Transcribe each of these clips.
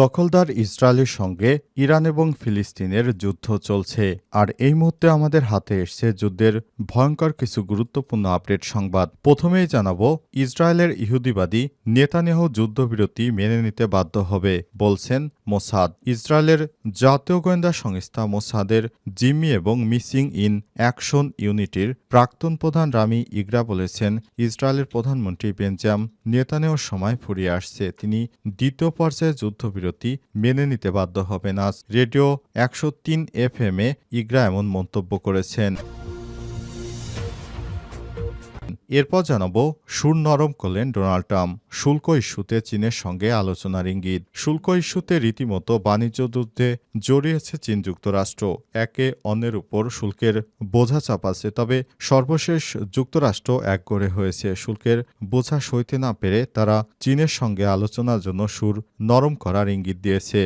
দখলদার ইসরায়েলের সঙ্গে ইরান এবং ফিলিস্তিনের যুদ্ধ চলছে। আর এই মুহূর্তে আমাদের হাতে এসছে যুদ্ধের ভয়ঙ্কর কিছু গুরুত্বপূর্ণ আপডেট সংবাদ। প্রথমেই জানাব, ইসরায়েলের ইহুদিবাদী নেতানিয়াহু যুদ্ধবিরতি মেনে নিতে বাধ্য হবে, বলছেন মোসাদ। ইসরায়েলের জাতীয় গোয়েন্দা সংস্থা মোসাদের জিম্মি এবং মিসিং ইন অ্যাকশন ইউনিটির প্রাক্তন প্রধান রামি ইগরা বলেছেন, ইসরায়েলের প্রধানমন্ত্রী বেঞ্জাম নেতানেওর সময় ফুরিয়ে আসছে। তিনি দ্বিতীয় পর্যায়ে যুদ্ধবিরতি মেনে নিতে বাধ্য হবে আজ। রেডিও একশো তিন এফ এম এ ইগরা এমন মন্তব্য করেছেন। এরপর জানাব, সুর নরম করলেন ডোনাল্ড ট্রাম্প। শুল্ক ইস্যুতে চীনের সঙ্গে আলোচনার ইঙ্গিত। শুল্ক ইস্যুতে রীতিমতো বাণিজ্য যুদ্ধে জড়িয়েছে চীন যুক্তরাষ্ট্র। একে অন্যের উপর শুল্কের বোঝা চাপাচ্ছে, তবে সর্বশেষ যুক্তরাষ্ট্র এক করে হয়েছে। শুল্কের বোঝা সইতে না পেরে তারা চীনের সঙ্গে আলোচনার জন্য সুর নরম করার ইঙ্গিত দিয়েছে।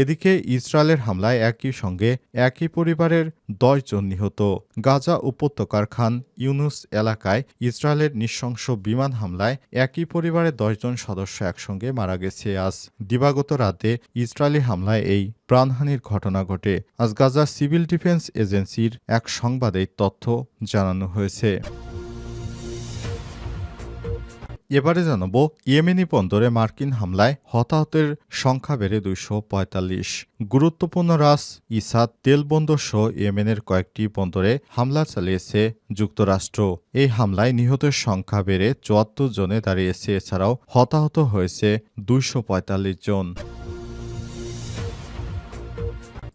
এদিকে ইসরায়েলের হামলায় একই সঙ্গে একই পরিবারের দশ জন নিহত। গাজা উপত্যকার খান ইউনুস এলাকায় ইসরায়েলের নৃশংস বিমান হামলায় একই পরিবারের দশজন সদস্য একসঙ্গে মারা গেছে। আজ দিবাগত রাতে ইসরায়েলি হামলায় এই প্রাণহানির ঘটনা ঘটে। আজ গাজা সিভিল ডিফেন্স এজেন্সির এক সংবাদে তথ্য জানানো হয়েছে। এবারে জানাব, ইয়েমেনি বন্দরে মার্কিন হামলায় হতাহতের সংখ্যা বেড়ে দুইশো পঁয়তাল্লিশ। গুরুত্বপূর্ণ রাস ইসাদ তেল বন্দর সহ ইয়েমেনের কয়েকটি বন্দরে হামলা চালিয়েছে যুক্তরাষ্ট্র। এই হামলায় নিহতের সংখ্যা বেড়ে চুয়াত্তর জনে দাঁড়িয়েছে, এছাড়াও হতাহত হয়েছে দুইশো পঁয়তাল্লিশ জন।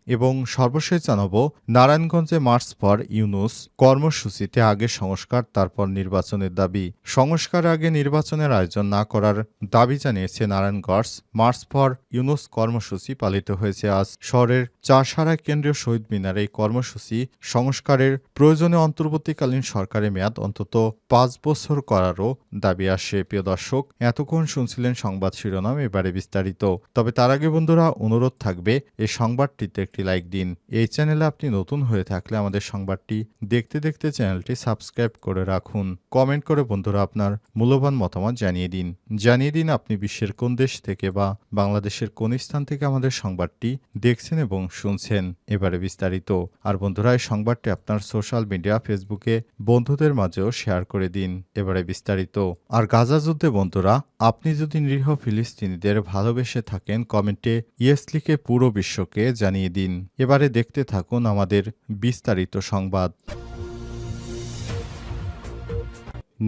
এবং সর্বশেষ জানাব, নারায়ণগঞ্জে মার্চ পর ইউনুস কর্মসূচিতে আগে সংস্কার, তারপর নির্বাচনের দাবি। সংস্কার আগে নির্বাচনের আয়োজন না করার দাবি জানিয়েছে নারায়ণগঞ্জ মার্চ ফর ইউনুস কর্মসূচি পালিত হয়েছে। আজ শহরের চারসারা কেন্দ্রীয় শহীদ মিনার এই কর্মসূচি সংস্কারের প্রয়োজনে অন্তর্বর্তীকালীন সরকারের মেয়াদ অন্তত পাঁচ বছর করারও দাবি আসে। প্রিয় দর্শক, এতক্ষণ শুনছিলেন সংবাদ শিরোনাম, এবারে বিস্তারিত। তবে তার আগে বন্ধুরা, অনুরোধ থাকবে, এই সংবাদটিতে একটি লাইক দিন। এই চ্যানেলে আপনি নতুন হয়ে থাকলে আমাদের সংবাদটি দেখতে দেখতে চ্যানেলটি সাবস্ক্রাইব করে রাখুন। কমেন্ট করে বন্ধুরা আপনার মূল্যবান মতামত জানিয়ে দিন। জানিয়ে দিন আপনি বিশ্বের কোন দেশ থেকে বা বাংলাদেশের কোন স্থান থেকে আমাদের সংবাদটি দেখছেন এবং শুনছেন। এবারে বিস্তারিত। আর বন্ধুরা, এই সংবাদটি আপনার সোশ্যাল মিডিয়া, ফেসবুকে বন্ধুদের মাঝেও শেয়ার করে দিন। এবারে বিস্তারিত। আর গাজা যুদ্ধে বন্ধুরা, আপনি যদি নিরীহ ফিলিস্তিনিদের ভালোবেসে থাকেন, কমেন্টে ইয়েস লিখে পুরো বিশ্বকে জানিয়ে দিন। এবারে দেখতে থাকুন আমাদের বিস্তারিত সংবাদ।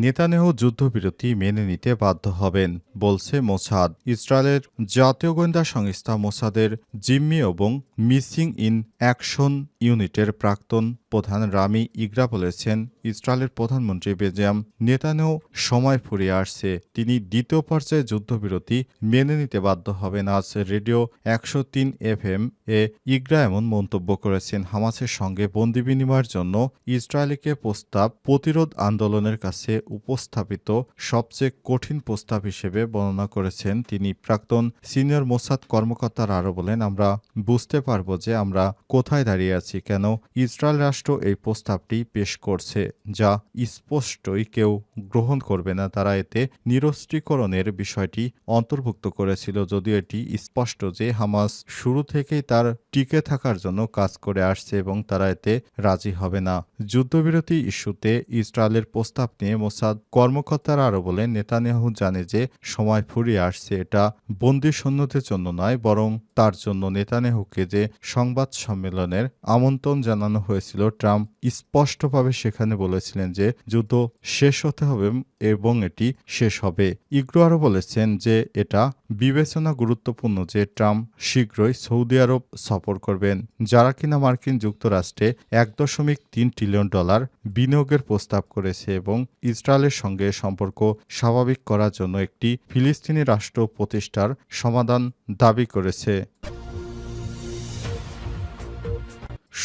নেতানেহু যুদ্ধবিরতি মেনে নিতে বাধ্য হবেন, বলছে মোসাদ। ইসরায়েলের জাতীয় গোয়েন্দা সংস্থা মোসাদের জিম্মি এবং মিসিং ইন অ্যাকশন ইউনিটের প্রাক্তন প্রধান রামি ইগরা বলেছেন, ইসরায়েলের প্রধানমন্ত্রী বেজাম নেতানেও সময় ফুরিয়ে আসছে। তিনি দ্বিতীয় পর্যায়ে যুদ্ধবিরতি মেনে নিতে বাধ্য হবেন। আজ রেডিও একশো তিন এফ এম এ ইগরা এমন মন্তব্য করেছেন, হামাসের সঙ্গে বন্দি বিনিময়ের জন্য ইসরায়েলকে প্রস্তাব প্রতিরোধ আন্দোলনের কাছে উপস্থাপিত সবচেয়ে কঠিন প্রস্তাব হিসেবে বর্ণনা করেছেন তিনি। প্রাক্তন সিনিয়র মোসাদ কর্মকর্তারা আরও বলেন, আমরা বুঝতে পারব যে আমরা কোথায় দাঁড়িয়ে আছি, কেন ইসরায়েল রাষ্ট্র এই প্রস্তাবটি পেশ করছে, যা স্পষ্টই কেউ গ্রহণ করবে না। তারা এতে নিরস্ত্রীকরণের বিষয়টি অন্তর্ভুক্ত করেছিল, যদিও এটি স্পষ্ট যে হামাস শুরু থেকেই তার টিকে থাকার জন্য কাজ করে আসছে এবং তারা এতে রাজি হবে না। যুদ্ধবিরতি ইস্যুতে ইসরায়েলের প্রস্তাব নিয়ে মোসাদ কর্মকর্তারা আরও বলেন, নেতানিয়াহু জানে যে সময় ফুরিয়ে আসছে, এটা বন্দি সৈন্যদের জন্য নয়, বরং তার জন্য। নেতানিয়াহুকে যে সংবাদ সম্মেলনের আমন্ত্রণ জানানো হয়েছিল ট্রাম্প স্পষ্টভাবে সেখানে বলেছিলেন যে যুদ্ধ শেষ হতে হবে এবং এটি শেষ হবে। ইগ্রো আরও বলেছেন যে এটা বিবেচনা গুরুত্বপূর্ণ যে ট্রাম্প শীঘ্রই সৌদি আরব সফর করবেন, যারা কিনা মার্কিন যুক্তরাষ্ট্রে এক দশমিক তিন ট্রিলিয়ন ডলার বিনিয়োগের প্রস্তাব করেছে এবং ইসরায়েলের সঙ্গে সম্পর্ক স্বাভাবিক করার জন্য একটি ফিলিস্তিনি রাষ্ট্র প্রতিষ্ঠার সমাধান দাবি করেছে।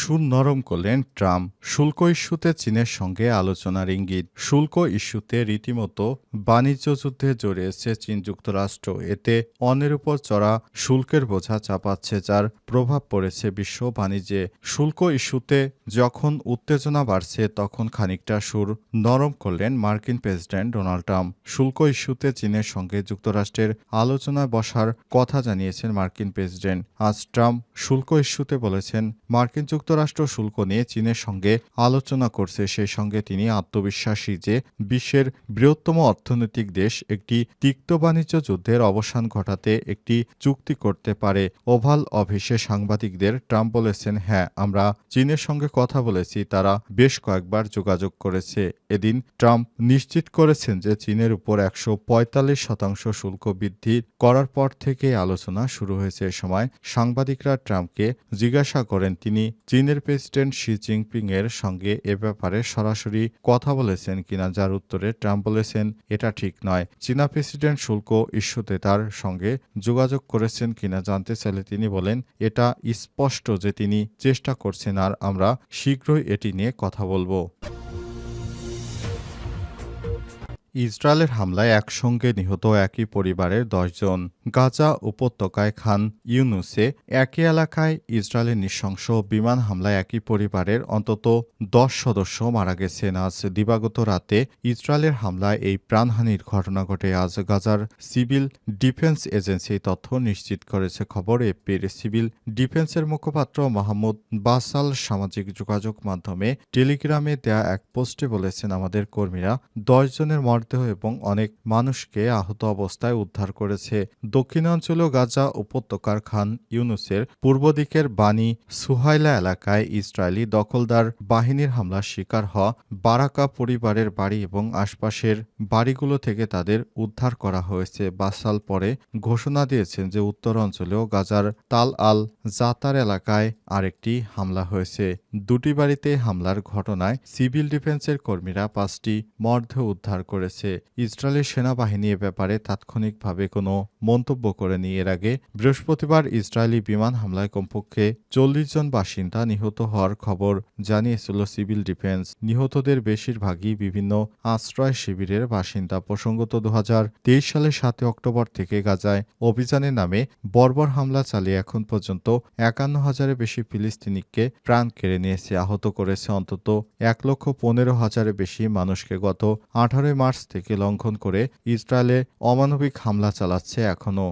সুর নরম করলেন ট্রাম্প। শুল্ক ইস্যুতে চীনের সঙ্গে আলোচনার ইঙ্গিত। শুল্ক ইস্যুতে রীতিমতো বাণিজ্য যুদ্ধে জড়িয়েছে চীন যুক্তরাষ্ট্র। এতে অন্যের উপর চড়া শুল্কের বোঝা চাপাচ্ছে যার প্রভাব পড়েছে বিশ্ব বাণিজ্যে। শুল্ক ইস্যুতে যখন উত্তেজনা বাড়ছে, তখন খানিকটা সুর নরম করলেন মার্কিন প্রেসিডেন্ট ডোনাল্ড ট্রাম্প। শুল্ক ইস্যুতে চীনের সঙ্গে যুক্তরাষ্ট্রের আলোচনায় বসার কথা জানিয়েছেন মার্কিন প্রেসিডেন্ট। আজ ট্রাম্প শুল্ক ইস্যুতে বলেছেন, মার্কিন যুক্তরাষ্ট্র শুল্ক নিয়ে চীনের সঙ্গে আলোচনা করছে। সেই সঙ্গে তিনি আত্মবিশ্বাসী যে বিশ্বের বৃহত্তম অর্থনৈতিক দেশ একটি তিক্ত বাণিজ্য যুদ্ধের অবসান ঘটাতে একটি চুক্তি করতে পারে, ওভাল অফিসে সাংবাদিকদের ট্রাম্প বলেছেন হ্যাঁ আমরা চীনের সঙ্গে কথা বলেছি, তারা বেশ কয়েকবার যোগাযোগ করেছে। এদিন ট্রাম্প নিশ্চিত করেছেন যে চীনের উপর একশো পঁয়তাল্লিশ শতাংশ শুল্ক বৃদ্ধি করার পর থেকে আলোচনা শুরু হয়েছে। এ সময় সাংবাদিকরা ট্রাম্পকে জিজ্ঞাসা করেন, তিনি চীনের প্রেসিডেন্ট শি জিনপিং এর সঙ্গে এ ব্যাপারে সরাসরি কথা বলেছেন কিনা যার উত্তরে ট্রাম্প বলেছেন, এটা ঠিক নয়। চীনা প্রেসিডেন্ট শুল্ক ইস্যুতে তার সঙ্গে যোগাযোগ করেছেন কিনা জানতে চাইলে তিনি বলেন, এটা স্পষ্ট যে তিনি চেষ্টা করছেন আর আমরা শীঘ্রই এটি নিয়ে কথা বলব। ইসরায়েলের হামলায় একসঙ্গে নিহত একই পরিবারের দশজন গাজা উপত্যকায় খান ইউনুসে একই এলাকায় ইসরায়েলের নৃশংস বিমান হামলায় একই পরিবারের অন্তত দশ সদস্য মারা গেছেন। আজ দিবাগত রাতে ইসরায়েলের হামলায় এই প্রাণহানির ঘটনা ঘটে। আজ গাজার সিভিল ডিফেন্স এজেন্সি তথ্য নিশ্চিত করেছে। খবর, এপির সিভিল ডিফেন্সের মুখপাত্র মাহমুদ বাসাল সামাজিক যোগাযোগ মাধ্যমে টেলিগ্রামে দেয়া এক পোস্টে বলেছেন, আমাদের কর্মীরা দশ জনের মরদেহ এবং অনেক মানুষকে আহত অবস্থায় উদ্ধার করেছে। দক্ষিণাঞ্চলীয় গাজা উপত্যকার খান ইউনুসের পূর্ব দিকের বানি সুহাইলা এলাকায় ইসরায়েলি দখলদার বাহিনীর হামলার শিকার হওয়া বারাকা পরিবারের বাড়ি এবং আশপাশের বাড়িগুলো থেকে তাদের উদ্ধার করা হয়েছে। বাসাল পরে ঘোষণা দিয়েছেন যে উত্তর অঞ্চলেও গাজার তাল আল জাতার এলাকায় আরেকটি হামলা হয়েছে। দুটি বাড়িতে হামলার ঘটনায় সিভিল ডিফেন্সের কর্মীরা পাঁচটি মর্ধ উদ্ধার করেছে। ইসরায়েলের সেনাবাহিনী এ ব্যাপারে তাৎক্ষণিকভাবে কোনো মন্তব্য করেনি। এর আগে বৃহস্পতিবার ইসরায়েলি বিমান হামলায় কমপক্ষে চল্লিশ জন বাসিন্দা নিহত হওয়ার খবর জানিয়েছিল সিভিল ডিফেন্স। নিহতদের বেশিরভাগই বিভিন্ন আশ্রয় শিবিরের বাসিন্দা। প্রসঙ্গত দু হাজার তেইশ সালের সাতই অক্টোবর থেকে গাজায় অভিযানের নামে বর্বর হামলা চালিয়ে এখন পর্যন্ত একান্ন হাজারের বেশি ফিলিস্তিনিকে প্রাণ কেড়ে নিয়েছে। আহত করেছে অন্তত এক লক্ষ পনেরো হাজারের বেশি মানুষকে। গত আঠারোই মার্চ থেকে লঙ্ঘন করে ইসরায়েলে অমানবিক হামলা চালাচ্ছে এখনও।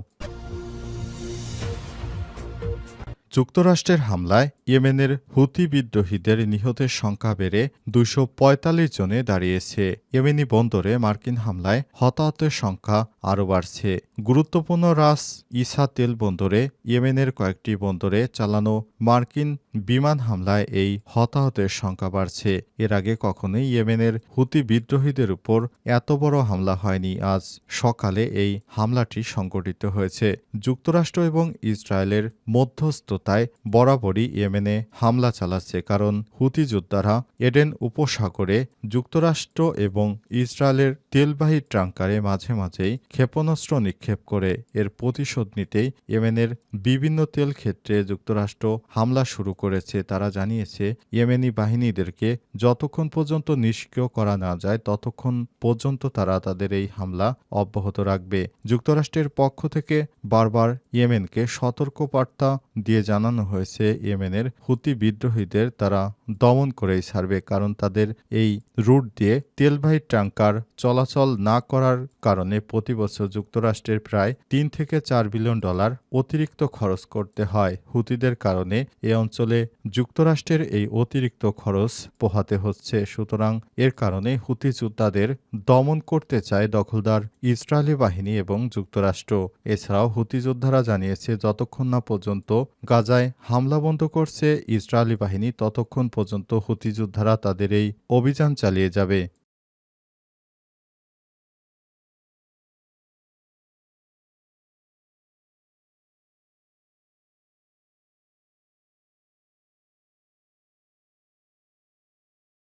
যুক্তরাষ্ট্রের হামলায় ইয়েমেনের হুতি বিদ্রোহীদের নিহতের সংখ্যা বেড়ে দুশো পঁয়তাল্লিশ জনে দাঁড়িয়েছে। ইয়েমেনি বন্দরে মার্কিন হামলায় হতাহতের সংখ্যা আরও বাড়ছে। গুরুত্বপূর্ণ রাস ইসা তেল বন্দরে ইয়েমেনের কয়েকটি বন্দরে চালানো মার্কিন বিমান হামলায় এই হতাহতের সংখ্যা বাড়ছে। এর আগে কখনোই ইয়েমেনের হুতি বিদ্রোহীদের উপর এত বড় হামলা হয়নি। আজ সকালে এই হামলাটি সংঘটিত হয়েছে। যুক্তরাষ্ট্র এবং ইসরায়েলের মধ্যস্থতায় বরাবরই ইয়েমেনে হামলা চালাচ্ছে, কারণ হুতি যোদ্ধারা এডেন উপসাগরে যুক্তরাষ্ট্র এবং ইসরায়েলের তেলবাহী ট্রাঙ্কারে মাঝে মাঝেই ক্ষেপণাস্ত্র নিক্ষেপ করে। এর প্রতিশোধ নিতেই ইয়েমেনের বিভিন্ন তেল ক্ষেত্রে যুক্তরাষ্ট্র হামলা শুরু করেছে। তারা জানিয়েছে, ইয়েমেনি বাহিনীদেরকে যতক্ষণ পর্যন্ত নিষ্ক্রিয় করা না যায়, ততক্ষণ পর্যন্ত তারা তাদের এই হামলা অব্যাহত রাখবে। যুক্তরাষ্ট্রের পক্ষ থেকে বারবার ইয়েমেনকে সতর্কবার্তা দিয়ে জানানো হয়েছে, ইয়েমেনের হুতি বিদ্রোহীদের তারা দমন করেই ছাড়বে কারণ তাদের এই রুট দিয়ে তেলবাহী ট্যাঙ্কার চলাচল না করার কারণে প্রতি বছর যুক্তরাষ্ট্রের প্রায় তিন থেকে চার বিলিয়ন ডলার অতিরিক্ত খরচ করতে হয়। হুতিদের কারণে এ অঞ্চলে যুক্তরাষ্ট্রের এই অতিরিক্ত খরচ পোহাতে হচ্ছে। সুতরাং এর কারণে হুতি যোদ্ধাদের দমন করতে চায় দখলদার ইসরায়েলি বাহিনী এবং যুক্তরাষ্ট্র। এছাড়াও হুতি যোদ্ধারা জানিয়েছে, যতক্ষণ না পর্যন্ত গাজায় হামলা বন্ধ করছে ইসরায়েলি বাহিনী ততক্ষণ পর্যন্ত হুতি যোদ্ধারা তাদের এই অভিযান চালিয়ে যাবে।